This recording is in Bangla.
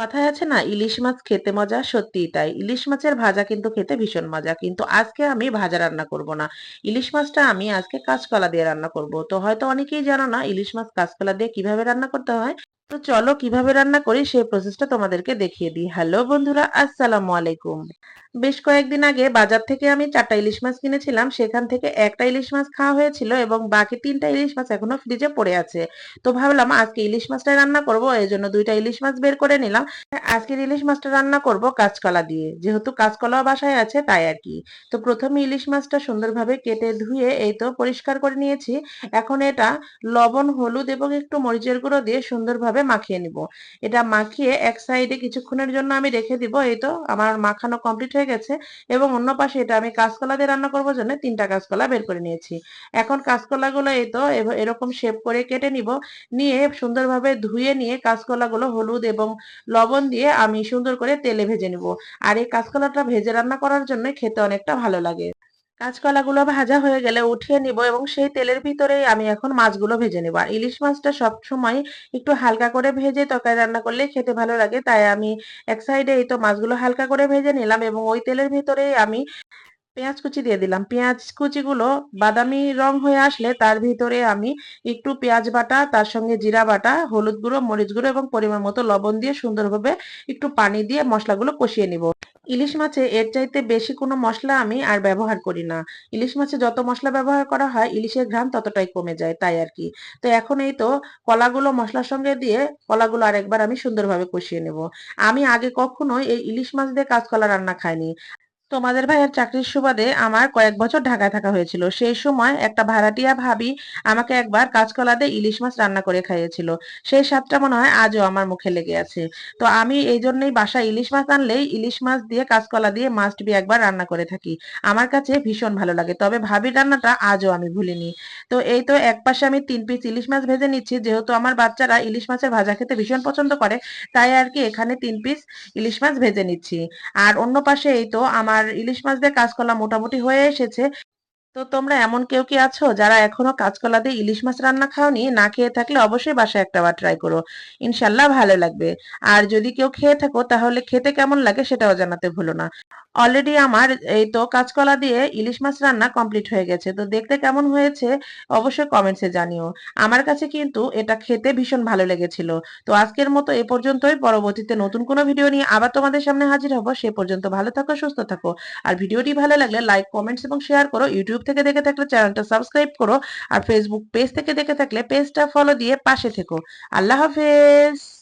কথায় আছে না, ইলিশ মাছ খেতে মজা? সত্যিই তাই। ইলিশ মাছের ভাজা কিন্তু খেতে ভীষণ মজা, কিন্তু আজকে আমি ভাজা রান্না করব না। ইলিশ মাছটা আমি আজকে কাঁচকলা দিয়ে রান্না করব। তো হয়তো অনেকেই জানো না ইলিশ মাছ কাঁচকলা দিয়ে কীভাবে রান্না করতে হয়? তো চলো কীভাবে রান্না করি সেই প্রসেসটা তোমাদেরকে দেখিয়ে দিই। হ্যালো বন্ধুরা, আসসালামু আলাইকুম। বেশ কয়েকদিন আগে বাজার থেকে আমি চারটা ইলিশ মাছ কিনেছিলাম, সেখান থেকে একটা ইলিশ মাছ খাওয়া হয়েছিল এবং বাকি তিনটা ইলিশ মাছ এখনও ফ্রিজে পড়ে আছে। তো ভাবলাম আজকে ইলিশ মাছটা রান্না করব, এই জন্য দুইটা ইলিশ মাছ বের করে নিলাম। আজকের ইলিশ মাছটা রান্না করব কাঁচকলা দিয়ে, যেহেতু কাঁচকলাও বাসায় আছে তাই আর কি। তো প্রথমে ইলিশ মাছটা সুন্দরভাবে কেটে ধুয়ে এই তো পরিষ্কার করে নিয়েছি। এখন এটা লবণ, হলুদ এবং একটু মরিচের গুঁড়ো দিয়ে সুন্দরভাবে মাখিয়ে নিব। এটা মাখিয়ে এক সাইডে কিছুক্ষণের জন্য আমি রেখে দিব। এই তো আমার মাখানো কমপ্লিট হয়ে গেছে এবং অন্য পাশে এটা আমি কাঁচকলা দিয়ে রান্না করব জন্য তিনটা কাঁচকলা বের করে নিয়েছি। এখন কাঁচকলাগুলো এই তো এরকম শেপ করে কেটে নিব। নিয়ে সুন্দরভাবে ধুয়ে নিয়ে কাঁচকলাগুলো হলুদ এবং লবণ দিয়ে আমি সুন্দর করে তেলে ভেজে নিব। আর এই কাঁচকলাটা ভেজে রান্না করার জন্য খেতে অনেকটা ভালো লাগে। কাঁচকলাগুলো ভাজা হয়ে গেলে উঠিয়ে নিব এবং সেই তেলের ভিতরেই আমি এখন মাছগুলো ভেজে নেব। আর ইলিশ মাছটা সব সময় একটু হালকা করে ভেজে তরকারি রান্না করলে খেতে ভালো লাগে। তাই আমি এক সাইডে এই তো মাছগুলো হালকা করে ভেজে নিলাম এবং ওই তেলের ভিতরেই আমি পেঁয়াজ কুচি দিয়ে দিলাম। পেঁয়াজ কুচিগুলো বাদামি রং হয়ে আসলে তার ভিতরে আমি একটু পেঁয়াজ বাটা, তার সঙ্গে জিরা বাটা, হলুদ গুঁড়ো, মরিচ গুঁড়ো এবং পরিমাণ মতো লবণ দিয়ে সুন্দরভাবে একটু পানি দিয়ে মশলাগুলো কষিয়ে নিব। ইলিশ মাছে এর চাইতে বেশি কোনো মশলা আমি আর ব্যবহার করি না। ইলিশ মাছে যত মশলা ব্যবহার করা হয়, ইলিশের ঘ্রাণ ততটাই কমে যায়, তাই আর কি। তো এখন এই তো কলাগুলো মশলার সঙ্গে দিয়ে কলাগুলো আরেকবার আমি সুন্দরভাবে কষিয়ে নেব। আমি আগে কখনোই এই ইলিশ মাছ দিয়ে কাঁচকলা রান্না খাইনি। তোমাদের ভাইয়ের চাকরির সুবাদে আমার কয়েক বছর ঢাকায় থাকা হয়েছিল। সেই সময় একটা ভাড়াটিয়া ভাবি আমাকে একবার কাঁচকলা দিয়ে ইলিশ মাছ রান্না করে খাইয়েছিল। সেই স্বাদটা মনে হয় আজও আমার মুখে লেগে আছে। তো আমি এই জন্যই বাসায় ইলিশ মাছ আনলেই ইলিশ মাছ দিয়ে কাঁচকলা দিয়ে মাস্ট বি একবার রান্না করে থাকি। আমার কাছে ভীষণ ভালো লাগে, তবে ভাবির রান্নাটা আজও আমি ভুলিনি। তো এই তো এক পাশে আমি তিন পিস ইলিশ মাছ ভেজে নিচ্ছি, যেহেতু আমার বাচ্চারা ইলিশ মাছের ভাজা খেতে ভীষণ পছন্দ করে, তাই আর কি এখানে তিন পিস ইলিশ মাছ ভেজে নিচ্ছি। আর অন্য পাশে এই তো আমার আর ইলিশ মাছ দিয়ে কাঁচকলা মোটামুটি হয়ে এসেছে। তো তোমরা এমন কেউ কি আছো যারা এখনও কাঁচকলা দিয়ে ইলিশ মাছ রান্না খাওনি? না খেয়ে থাকলে অবশ্যই বাসায় একটা বার ট্রাই করো। ইনশাল্লাহ ভালো লাগবে। আর যদি কেউ খেয়ে থাকো, তাহলে খেতে কেমন লাগে সেটাও জানাতে ভুলো না। অলরেডি আমার এই তো কাঁচকলা দিয়ে ইলিশ মাছ রান্না কমপ্লিট হয়ে গেছে। তো দেখতে কেমন হয়েছে অবশ্যই কমেন্টসে জানিও। আমার কাছে কিন্তু এটা খেতে ভীষণ ভালো লেগেছিল। তো আজকের মতো এ পর্যন্তই। পরবর্তীতে নতুন কোনো ভিডিও নিয়ে আবার তোমাদের সামনে হাজির হব। সে পর্যন্ত ভালো থাকো, সুস্থ থাকো। আর ভিডিওটি ভালো লাগলে লাইক কমেন্টস এবং শেয়ার করো। ইউটিউব থেকে দেখে থাকলে চ্যানেলটা সাবস্ক্রাইব করো। আর ফেসবুক পেজ থেকে দেখে থাকলে পেজটা ফলো দিয়ে পাশে থেকো। আল্লাহ হাফেজ!